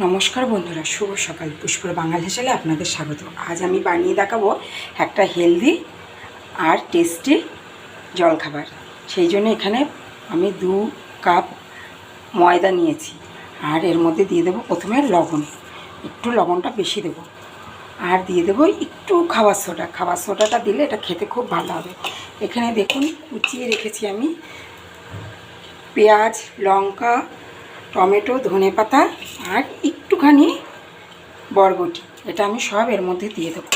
নমস্কার বন্ধুরা, শুভ সকাল। পুষ্পর বাঙাল হেসেলে আপনাদের স্বাগত। আজ আমি বানিয়ে দেখাবো একটা হেলদি আর টেস্টি জলখাবার। সেই জন্য এখানে আমি দু কাপ ময়দা নিয়েছি আর এর মধ্যে দিয়ে দেবো প্রথমে লবণ। একটু লবণটা বেশি দেবো। আর দিয়ে দেবো একটু খাবার সোডা। খাবার সোডাটা দিলে এটা খেতে খুব ভালো হবে। এখানে দেখুন কুচিয়ে রেখেছি আমি পেঁয়াজ, লঙ্কা টমেটো ধনেপাতা আর একটুখানি বরবটি। এটা আমি সব এর মধ্যে দিয়ে দেবো।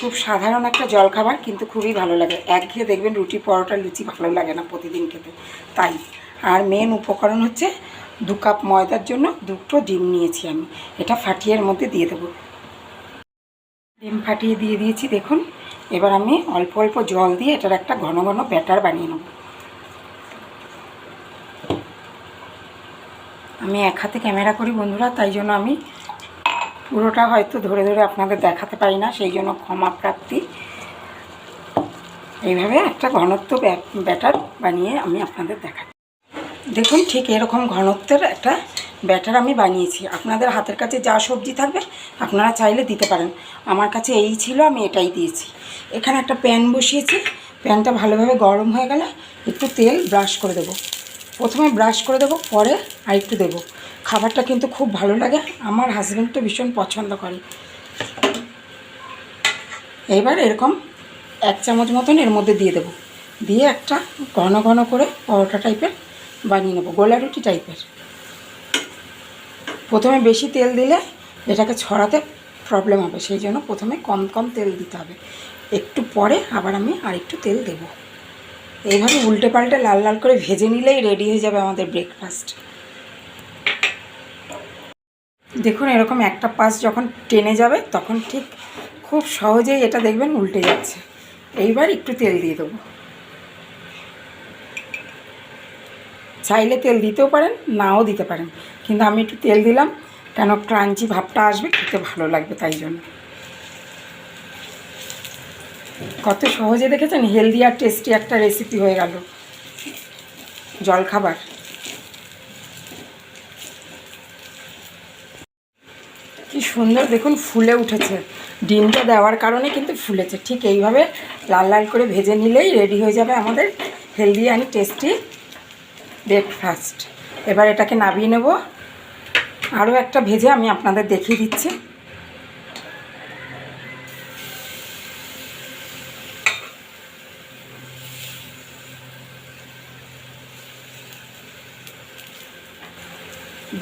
খুব সাধারণ একটা জলখাবার, কিন্তু খুবই ভালো লাগে। একঘেয়ে দেখবেন রুটি, পরোটা, লুচি ভালো লাগে না প্রতিদিন খেতে। তাই। আর মেন উপকরণ হচ্ছে দু কাপ ময়দার জন্য দুটো ডিম নিয়েছি আমি। এটা ফাটিয়ে এর মধ্যে দিয়ে দেবো। ডিম ফাটিয়ে দিয়ে দিয়েছি, দেখুন। এবার আমি অল্প অল্প জল দিয়ে এটার একটা ঘন ঘন ব্যাটার বানিয়ে নেব। আমি এক হাতে ক্যামেরা করি বন্ধুরা, তাই জন্য আমি পুরোটা হয়তো ধরে ধরে আপনাদের দেখাতে পারি না, সেই জন্য ক্ষমা প্রাপ্তি। এইভাবে একটা ঘনত্ব ব্যাট- ব্যাটার বানিয়ে আমি আপনাদের দেখাই দেখুন ঠিক এরকম ঘনত্বের একটা ব্যাটার আমি বানিয়েছি। আপনাদের হাতের কাছে যা সবজি থাকবে, আপনারা চাইলে দিতে পারেন। আমার কাছে এই ছিল, আমি এটাই দিয়েছি। এখানে একটা প্যান বসিয়েছি। প্যানটা ভালোভাবে গরম হয়ে গেলে একটু তেল ব্রাশ করে দেবো। প্রথমে ব্রাশ করে দেবো, পরে আর একটু দেবো। খাবারটা কিন্তু খুব ভালো লাগে, আমার হাজব্যান্ড তো ভীষণ পছন্দ করে। এবার এরকম এক চামচ মতন এর মধ্যে দিয়ে দেবো। দিয়ে একটা ঘন ঘন করে পরোটা টাইপের বানিয়ে নেব, গোলা রুটি টাইপের প্রথমে বেশি তেল দিলে এটাকে ছড়াতে প্রবলেম হবে, সেই জন্য প্রথমে কম কম তেল দিতে হবে। একটু পরে আবার আমি আরেকটু তেল দেবো। এইভাবে উল্টে পাল্টে লাল লাল করে ভেজে নিলেই রেডি হয়ে যাবে আমাদের ব্রেকফাস্ট দেখুন এরকম একটা পাশ যখন টেনে যাবে, তখন ঠিক খুব সহজেই এটা দেখবেন উল্টে যাচ্ছে। এইবার একটু তেল দিয়ে দেবো। চাইলে তেল দিতেও পারেন, নাও দিতে পারেন। কিন্তু আমি একটু তেল দিলাম, কেন ক্রাঞ্চি ভাবটা আসবে, খেতে ভালো লাগবে তাই জন্য। কত সহজে দেখেছেন? হেলদি আর টেস্টি একটা রেসিপি হয়ে গেল। জলখাবার। কি সুন্দর দেখুন, ফুলে উঠেছে। ডিমটা দেওয়ার কারণে কিন্তু ফুলেছে। ঠিক এইভাবে লাল লাল করে ভেজে নিলেই রেডি হয়ে যাবে আমাদের হেলদি অ্যান্ড টেস্টি ব্রেকফাস্ট এবার এটাকে নামিয়ে নেব। আরও একটা ভেজে আমি আপনাদের দেখিয়ে দিচ্ছি।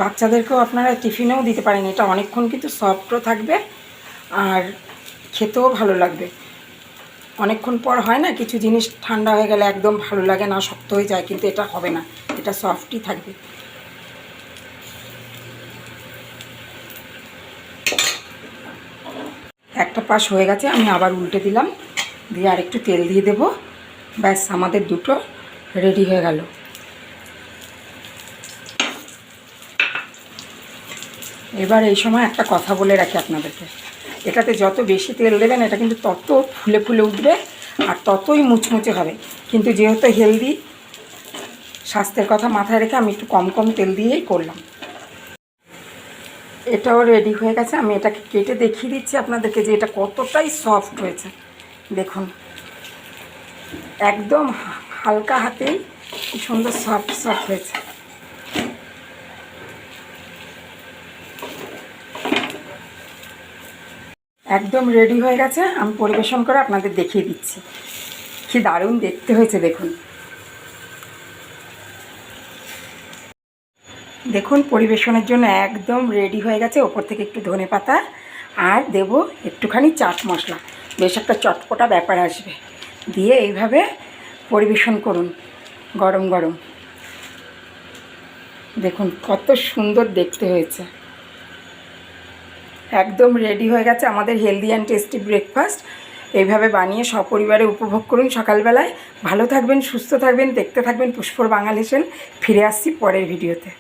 বাচ্চাদেরকেও আপনারা টিফিনেও দিতে পারেন, এটা অনেকক্ষণ কিন্তু সফটও থাকবে আর খেতেও ভালো লাগবে। অনেকক্ষণ পর হয় না, কিছু জিনিস ঠান্ডা হয়ে গেলে একদম ভালো লাগে না, শক্ত হয়ে যায়, কিন্তু এটা হবে না, এটা সফটই থাকবে। একটা পাশ হয়ে গেছে, আমি আবার উল্টে দিলাম, দিয়ে আর একটু তেল দিয়ে দেবো, ব্যাস আমাদের দুটো রেডি হয়ে গেল। এবার এই সময় একটা কথা বলে রাখি আপনাদেরকে। এটাতে যত বেশি তেল দেবেন, এটা কিন্তু তত ফুলে ফুলে উঠবে আর ততই মুচমুচে হবে। কিন্তু যেহেতু হেলদি স্বাস্থ্যের কথা মাথায় রেখে আমি একটু কম কম তেল দিয়েই করলাম। এটাও রেডি হয়ে গেছে। আমি এটাকে কেটে দেখিয়ে দিচ্ছি আপনাদেরকে যে এটা কতটাই সফট হয়েছে। দেখুন, একদম হালকা হাতেই সুন্দর সফট সফট হয়েছে। একদম রেডি হয়ে গেছে। আমি পরিবেশন করে আপনাদের দেখিয়ে দিচ্ছি। কি দারুণ দেখতে হয়েছে, দেখুন। দেখুন, পরিবেশনের জন্য একদম রেডি হয়ে গেছে। ওপর থেকে একটু ধনে পাতা আর দেব একটুখানি চাট মশলা। বেশ একটা চটপটা ব্যাপার আসবে। দিয়ে এইভাবে পরিবেশন করুন, গরম গরম। দেখুন, কত সুন্দর দেখতে হয়েছে। একদম রেডি হয়ে গেছে আমাদের হেলদি অ্যান্ড টেস্টি ব্রেকফাস্ট এইভাবে বানিয়ে সপরিবারে উপভোগ করুন সকালবেলায়। ভালো থাকবেন, সুস্থ থাকবেন, দেখতে থাকবেন পুষ্পর বাঙালি সেন। ফিরে আসছি পরের ভিডিওতে